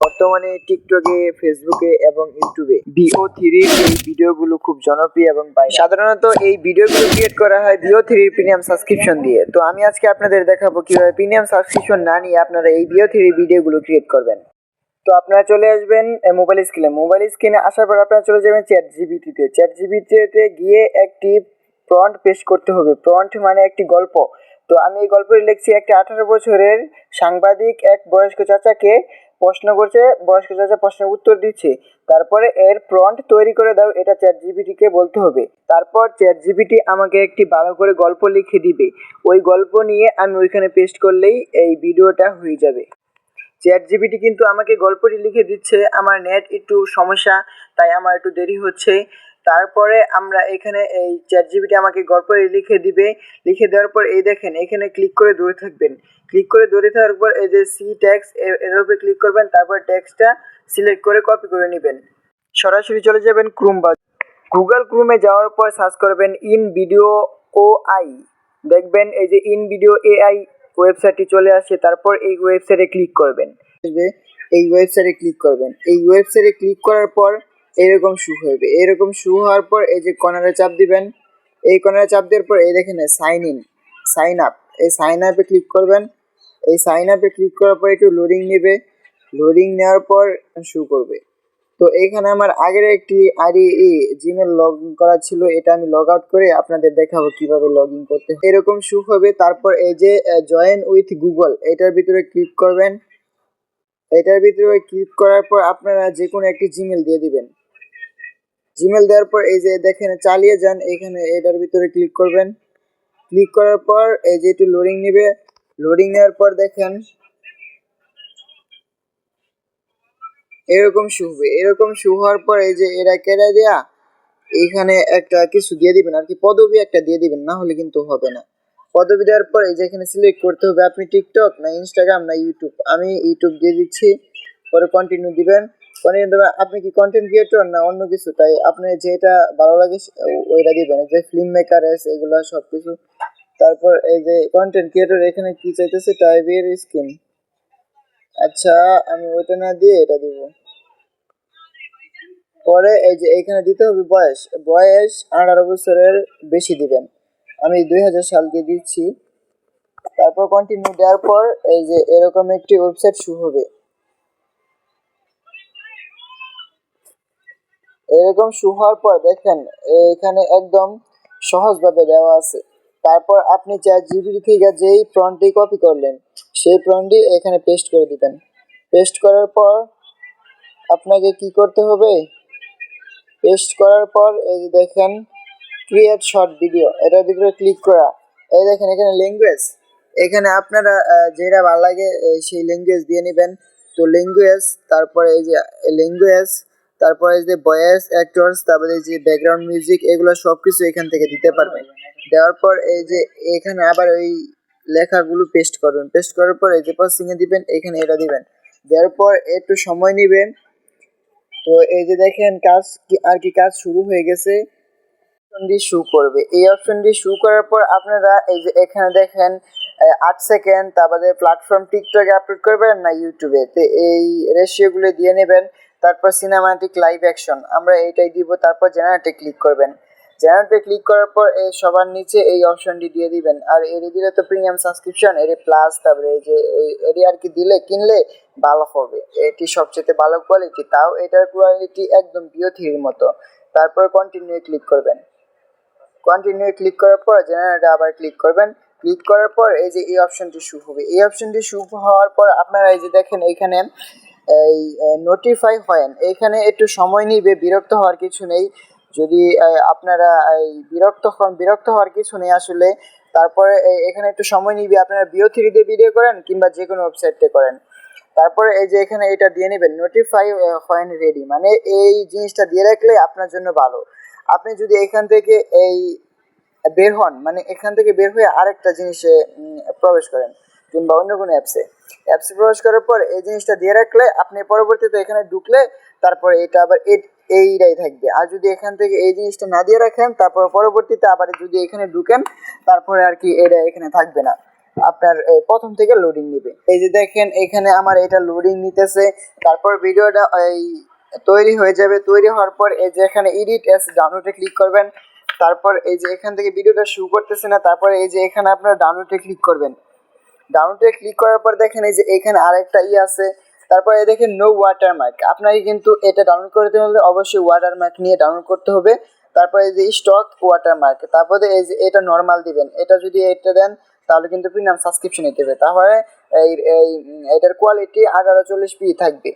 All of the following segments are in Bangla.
বর্তমানে টিকটকে ফেসবুকে এবং ইউটিউবে ভিও থ্রির এই ভিডিওগুলো খুব জনপ্রিয় এবং সাধারণত এই ভিডিওগুলো ক্রিয়েট করা হয় ভিও থ্রির প্রিমিয়াম সাবস্ক্রিপশন দিয়ে। তো আমি আজকে আপনাদের দেখাবো কীভাবে প্রিমিয়াম সাবস্ক্রিপশন না নিয়ে আপনারা এই ভিও থ্রির ভিডিওগুলো ক্রিয়েট করবেন। তো আপনারা চলে আসবেন মোবাইল স্ক্রিনে মোবাইল স্ক্রিনে আসার পর আপনারা চলে যাবেন চ্যাট জিবিটিতে চ্যাট জিবিটিতে গিয়ে একটি প্রন্ট পেশ করতে হবে। প্রন্ট মানে একটি গল্প। তো আমি এই গল্পটি লিখছি একটি আঠারো বছরের সাংবাদিক, এক বয়স্ক চাচাকে। প্রশ্ন করছে, বয়স্ক চাচা প্রশ্নের উত্তর দিচ্ছে, তারপরে এর প্রন্ট তৈরি করে দাও, এটা চ্যাট জিবিটিকে বলতে হবে। তারপর চ্যাট জিবিটি আমাকে একটি ভালো করে গল্প লিখে দিবে। ওই গল্প নিয়ে আমি ওইখানে পেস্ট করলেই এই ভিডিওটা হয়ে যাবে। চ্যাট জিবিটি কিন্তু আমাকে গল্পটি লিখে দিচ্ছে, আমার নেট একটু সমস্যা, তাই আমার একটু দেরি হচ্ছে। তারপরে আমরা এখানে এই চ্যাট জিবিটি আমাকে গল্পটি লিখে দিবে। লিখে দেওয়ার পর এই দেখেন, এখানে ক্লিক করে দূরে থাকবেন। ক্লিক করে দূরে থাকার পর এই যে সি ট্যাক্স এর উপরে ক্লিক করবেন, তারপর ট্যাক্সটা সিলেক্ট করে কপি করে নেবেন। সরাসরি চলে যাবেন ক্রুম বা গুগল ক্রুমে যাওয়ার পর সার্চ করবেন ইন ভিডিও ও আই দেখবেন এই যে ইন ভিডিও এআই ওয়েবসাইটটি চলে আসে, তারপর এই ওয়েবসাইটে ক্লিক করবেন। এই ওয়েবসাইটে ক্লিক করবেন। এই ওয়েবসাইটে ক্লিক করার পর এরকম শু হবে এরকম শু হওয়ার পর এই যে কর্নারে চাপ দিবেন, এই কর্নারে চাপ দেওয়ার পর এই দেখেন সাইন ইন সাইন আপ এই সাইন আপে ক্লিক করবেন। এই সাইন আপে ক্লিক করার পর একটু লোডিং নেবে। লোডিং নেওয়ার পর শু করবে। তো এইখানে আমার আগের একটি আইডি জিমেল লগ ইন করা ছিল, এটা আমি লগ আউট করে আপনাদের দেখাবো কীভাবে লগ ইন করতে। এরকম শু হবে, তারপর এই যে জয়েন উইথ গুগল এটার ভিতরে ক্লিক করবেন। এটার ভিতরে ক্লিক করার পর আপনারা যে কোনো একটি জিমেল দিয়ে দিবেন। জিমেল দেওয়ার পর এই যে দেখেন চালিয়ে যান, এখানে এটার ভিতরে ক্লিক করবেন। ক্লিক করার পর এই যে একটু লোডিং নেবে। লোডিং নেওয়ার পর দেখেন, এরকম শু হবে। এরকম শু হওয়ার পর এই যে এরা কেটে দেয়া এইখানে একটা কিছু দিয়ে দিবেন। আর কি পদবি একটা দিয়ে দিবেন, না হলে কিন্তু হবে না। পদবি দেওয়ার পর এই যে এখানে সিলেক্ট করতে হবে। আপনি টিকটক না ইনস্টাগ্রাম না ইউটিউব আমি ইউটিউব দিয়ে দিচ্ছি। পরে কন্টিনিউ দিবেন। দেবেন আপনি কি কন্টেন্ট ক্রিয়েটর না অন্য কিছু? তাই আপনি যেটা ভালো লাগে ওইটা দিবেন। যে ফিল্ম মেকার এস এগুলো সব কিছু তারপর এই যে কন্টেন্ট ক্রিয়েটর এখানে কি চাইতেছে? টাইপের স্কিন আচ্ছা আমি ওইটা না দিয়ে এটা দিব। পরে এই যে এখানে দিতে হবে বয়স। বয়স আঠারো বছরের বেশি দিবেন। আমি দুই হাজার সাল দিয়ে দিচ্ছি। তারপর কন্টিনিউ দেওয়ার পর এই যে এরকম একটি ওয়েবসাইট শুরু হবে। এরকম শুরু হওয়ার পর দেখেন, এখানে একদম সহজভাবে দেওয়া আছে। তারপর আপনি চার জিবি থেকে যেই প্রন্টটি কপি করলেন, সেই প্রন্টটি এখানে পেস্ট করে দিবেন। পেস্ট করার পর আপনাকে কি করতে হবে? পেস্ট করার পর এই যে দেখেন ক্রিয়েট শর্ট ভিডিও এটার ভিতরে ক্লিক করা। এই দেখেন এখানে ল্যাঙ্গুয়েজ এখানে আপনারা যেটা ভালো লাগে সেই ল্যাঙ্গুয়েজ দিয়ে নেবেন। তো ল্যাঙ্গুয়েজ তারপরে এই যে ল্যাঙ্গুয়েজ তারপরে যে ভয়েস অ্যাক্টরস তারপরে যে ব্যাকগ্রাউন্ড মিউজিক এগুলো সব কিছু এখান থেকে দিতে পারবেন দেওয়ার পর এই যে এখানে আবার ওই লেখাগুলো পেস্ট করবেন। পেস্ট করার পর এই যে প্রসেসিংয়ে দিবেন, এখানে এটা দিবেন। দেওয়ার পর একটু সময় নেবেন। তো এই যে দেখেন কাজ আর কি কাজ শুরু হয়ে গেছে। অপশনটি শু করবে। এই অপশনটি শু করার পর আপনারা এই যে এখানে দেখেন আট সেকেন্ড তারপরে প্ল্যাটফর্ম টিকটকে আপলোড করবেন না ইউটিউবে তো এই রেশিওগুলো দিয়ে নেবেন। তারপর সিনেমাটিক লাইভ অ্যাকশন আমরা এইটাই দিব, তারপর জেনারেটে ক্লিক করবেন। জেনারেটে ক্লিক করার পর এই সবার নিচে এই অপশনটি দিয়ে দিবেন। আর এর দিলে তো প্রিমিয়াম সাবস্ক্রিপশন এর প্লাস তারপরে এই যে এটি আর কি দিলে, কিনলে ভালো হবে। এটি সবচেয়ে ভালো কোয়ালিটি তাও এটার কোয়ালিটি একদম বিও মতো। তারপর কন্টিনিউ ক্লিক করবেন। কন্টিনিউ ক্লিক করার পর জেনারেটে আবার ক্লিক করবেন। ক্লিক করার পর এই যে এই অপশনটি শুরু হবে। এই অপশনটি শুরু হওয়ার পর আপনারা এই যে দেখেন এইখানে এই নোটিফাই হয়েন। এইখানে একটু সময় নিবে, বিরক্ত হওয়ার কিছু নেই। যদি আপনারা এই বিরক্ত হন, বিরক্ত হওয়ার কিছু নেই আসলে। তারপরে এখানে একটু সময় নিবে, আপনারা বিও থ্রি দিয়ে ভিডিও করেন কিংবা যে কোনো ওয়েবসাইটে করেন। তারপরে এই যে এখানে এটা দিয়ে নেবেন নোটিফাই হয়েন রেডি মানে এই জিনিসটা দিয়ে রাখলে আপনার জন্য ভালো। আপনি যদি এখান থেকে এই বের হন মানে এখান থেকে বের হয়ে আরেকটা জিনিসে প্রবেশ করেন। কিংবা অন্য কোনো অ্যাপসে অ্যাপসে প্রবেশ করার পর এই জিনিসটা দিয়ে রাখলে আপনি পরবর্তীতে এখানে ঢুকলে তারপরে এটা আবার এইটাই থাকবে। আর যদি এখান থেকে এই জিনিসটা না দিয়ে রাখেন, তারপর পরবর্তীতে আবার যদি এখানে ঢুকেন, তারপরে আর কি এটা এখানে থাকবে না। আপনার প্রথম থেকে লোডিং নেবে। এই যে দেখেন, এখানে আমার এটা লোডিং নিতেছে। তারপর ভিডিওটা এই তৈরি হয়ে যাবে। তৈরি হওয়ার পর এই যে এখানে এডিট এস ডাউনলোডে ক্লিক করবেন। তারপর এই যে এখান থেকে ভিডিওটা শুরু করতেছে না, তারপর এই যে এখানে আপনার ডাউনলোডে ক্লিক করবেন। ডাউনলোডে ক্লিক করার পর দেখেন এই যে এখানে আরেকটা ই আছে। তারপরে দেখেন নো ওয়াটারমার্ক আপনাকে কিন্তু এটা ডাউনলোড করতে হলে অবশ্যই ওয়াটারমার্ক নিয়ে ডাউনলোড করতে হবে। তারপরে এই যে স্টক ওয়াটারমার্ক তারপরে এই যে এটা নর্মাল দিবেন। এটা যদি এটা দেন, তাহলে কিন্তু প্রিমিয়াম সাবস্ক্রিপশন নিতে হবে। তাহলে এই এই, এটার কোয়ালিটি আঠারো চল্লিশ পি থাকবে।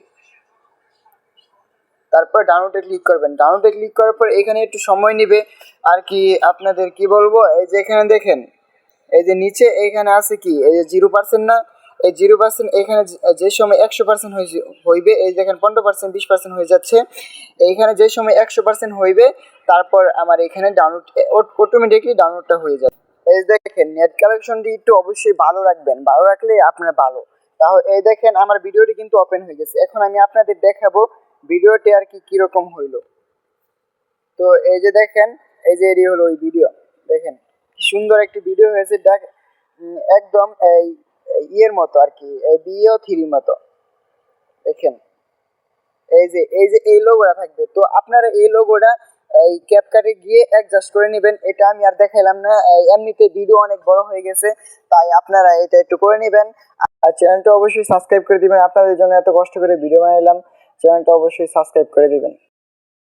তারপর ডাউনলোডে ক্লিক করবেন। ডাউনলোডে ক্লিক করার পর এখানে একটু সময় নেবে। আর কি আপনাদের কি বলব? এই যে এখানে দেখেন এই যে নিচে এখানে আছে কি? এই যে জিরো পার্সেন্ট না? এই জিরো পার্সেন্ট এখানে যে- সময় একশো পার্সেন্ট হইবে, এই দেখেন পনেরো পার্সেন্ট বিশ পার্সেন্ট হয়ে যাচ্ছে। এইখানে যে সময় একশো পার্সেন্ট হইবে, তারপর আমার এখানে ডাউনলোড অটোমেটিকলি ডাউনলোডটা হয়ে যাবে। এই দেখেন নেট কালেকশনটি একটু অবশ্যই ভালো রাখবেন। ভালো রাখলে আপনার ভালো। তাহলে এই দেখেন, আমার ভিডিওটি কিন্তু ওপেন হয়ে গেছে। এখন আমি আপনাদের দেখাবো ভিডিওটি আর কি, কীরকম হইল। তো এই যে দেখেন, এই যে এটি হলো ওই ভিডিও দেখেন সুন্দর একটি ভিডিও হয়েছে, দেখ একদম এই ইয়ের মতো আর কি, এই বিও থ্রির মতো। দেখেন, এই যে এই যে, এই লোগোটা থাকবে। তো আপনারা এই লোগোটা এই ক্যাপকাটে গিয়ে অ্যাডজাস্ট করে নেবেন। এটা আমি আর দেখাইলাম না এমনিতে ভিডিও অনেক বড় হয়ে গেছে, তাই আপনারা এটা একটু করে নেবেন। আর চ্যানেলটা অবশ্যই সাবস্ক্রাইব করে দিবেন। আপনাদের জন্য এত কষ্ট করে ভিডিও বানাইলাম চ্যানেলটা অবশ্যই সাবস্ক্রাইব করে দিবেন।